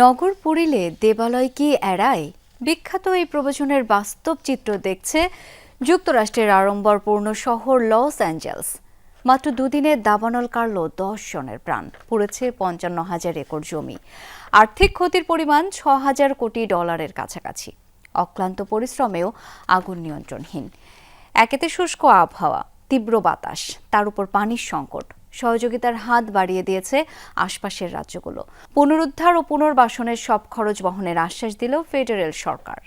নগর পুরিলে দেবালয় কি এড়ায়? বিখ্যাত এই প্রবচনের বাস্তব চিত্র দেখছে যুক্তরাষ্ট্রের আড়ম্বরপূর্ণ শহর লস অ্যাঞ্জেলস। মাত্র দুদিনে দাবানল কাড়ল দশ জনের প্রাণ, পড়েছে পঞ্চান্ন হাজার একর জমি। আর্থিক ক্ষতির পরিমাণ ছ হাজার কোটি ডলারের কাছাকাছি। অক্লান্ত পরিশ্রমেও আগুন নিয়ন্ত্রণহীন। একেতে শুষ্ক আবহাওয়া, তীব্র বাতাস, তার উপর পানির সংকট। সহযোগিতার হাত বাড়িয়ে দিয়েছে আশপাশের রাজ্যগুলো। পুনরুদ্ধার ও পুনর্বাসনের সব খরচ বহনের আশ্বাস দিল ফেডারেল সরকার।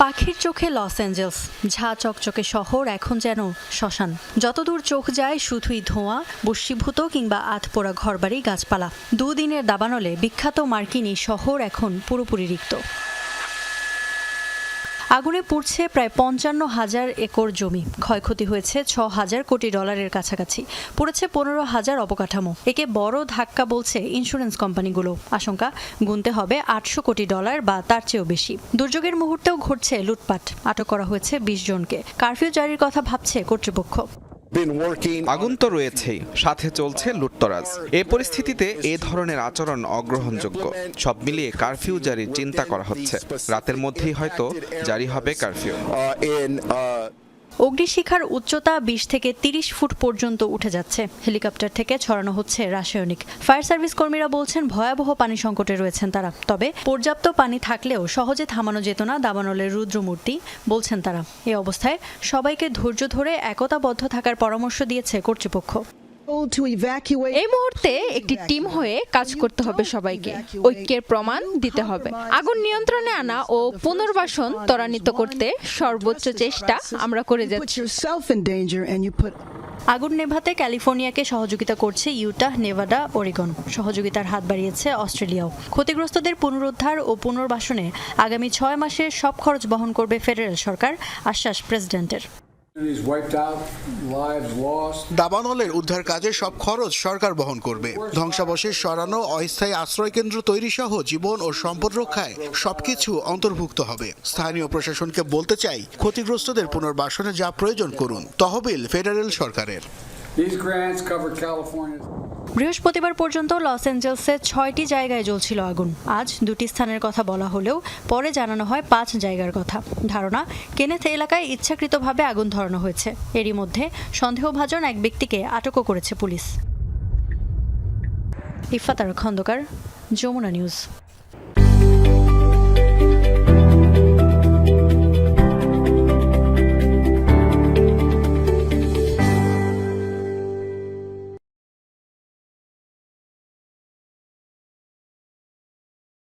পাখির চোখে লস অ্যাঞ্জেলস, ঝা চকচকে শহর এখন যেন শ্মশান। যতদূর চোখ যায় শুধুই ধোঁয়া বস্মীভূত কিংবা আধপোড়া ঘরবাড়ি, গাছপালা। দুদিনের দাবানলে বিখ্যাত মার্কিনী শহর এখন পুরোপুরি রিক্ত। আগুনে পুড়ছে প্রায় পঞ্চান্ন হাজার একর জমি। ক্ষয়ক্ষতি হয়েছে ছ হাজার কোটি ডলারের কাছাকাছি। পড়েছে পনেরো হাজার অবকাঠামো। একে বড় ধাক্কা বলছে ইন্স্যুরেন্স কোম্পানিগুলো আশঙ্কা, গুনতে হবে আটশো কোটি ডলার বা তার চেয়েও বেশি। দুর্যোগের মুহূর্তেও ঘটছে লুটপাট। আটক করা হয়েছে বিশ জনকে। কারফিউ জারির কথা ভাবছে কর্তৃপক্ষ। আগুন তো রয়েছেই সাথে চলছে লুটতরাজ। এ পরিস্থিতিতে এ ধরনের আচরণ অগ্রহণযোগ্য। সব মিলিয়ে কারফিউ জারির চিন্তা করা হচ্ছে। রাতের মধ্যেই হয়তো জারি হবে কারফিউ। অগ্নিশিখার উচ্চতা বিশ থেকে তিরিশ ফুট পর্যন্ত উঠে যাচ্ছে। হেলিকপ্টার থেকে ছড়ানো হচ্ছে রাসায়নিক। ফায়ার সার্ভিস কর্মীরা বলছেন, ভয়াবহ পানি সংকটে রয়েছেন তারা। তবে পর্যাপ্ত পানি থাকলেও সহজে থামানো যেত না দাবানলের রুদ্রমূর্তি, বলছেন তারা। এ অবস্থায় সবাইকে ধৈর্য ধরে একতাবদ্ধ থাকার পরামর্শ দিয়েছে কর্তৃপক্ষ। এই মুহূর্তে একটি টিম হয়ে কাজ করতে হবে সবাইকে। ঐক্যের প্রমাণ দিতে হবে। আগুন নিয়ন্ত্রণে আনা ও পুনর্বাসন ত্বরান্বিত করতে সর্বোচ্চ চেষ্টা আমরা করে যাচ্ছি। আগুন নেভাতে ক্যালিফোর্নিয়াকে সহযোগিতা করছে ইউটা নেভাডা ওরিগন। সহযোগিতার হাত বাড়িয়েছে অস্ট্রেলিয়াও। ক্ষতিগ্রস্তদের পুনরুদ্ধার ও পুনর্বাসনে আগামী ছয় মাসের সব খরচ বহন করবে ফেডারেল সরকার আশ্বাস প্রেসিডেন্টের। দাবানলের উদ্ধার কাজে সব খরচ সরকার বহন করবে। ধ্বংসাবশেষ সরানো অস্থায়ী আশ্রয়কেন্দ্র তৈরি সহ জীবন ও সম্পদ রক্ষায় সবকিছু অন্তর্ভুক্ত হবে। স্থানীয় প্রশাসনকে বলতে চাই ক্ষতিগ্রস্তদের পুনর্বাসনে যা প্রয়োজন করুন তহবিল ফেডারেল সরকারের। These grants cover California's. বৃহস্পতিবার পর্যন্ত লস অ্যাঞ্জেলসে ছয়টি জায়গায় জ্বলছিল আগুন। আজ দুটি স্থানের কথা বলা হলেও পরে জানানো হয় পাঁচ জায়গার কথা। ধারণা, কেনেথ এলাকায় ইচ্ছাকৃতভাবে আগুন ধরানো হয়েছে। এরই মধ্যে সন্দেহভাজন এক ব্যক্তিকে আটকও করেছে পুলিশ। ইফাতার খন্দকার, যমুনা নিউজ।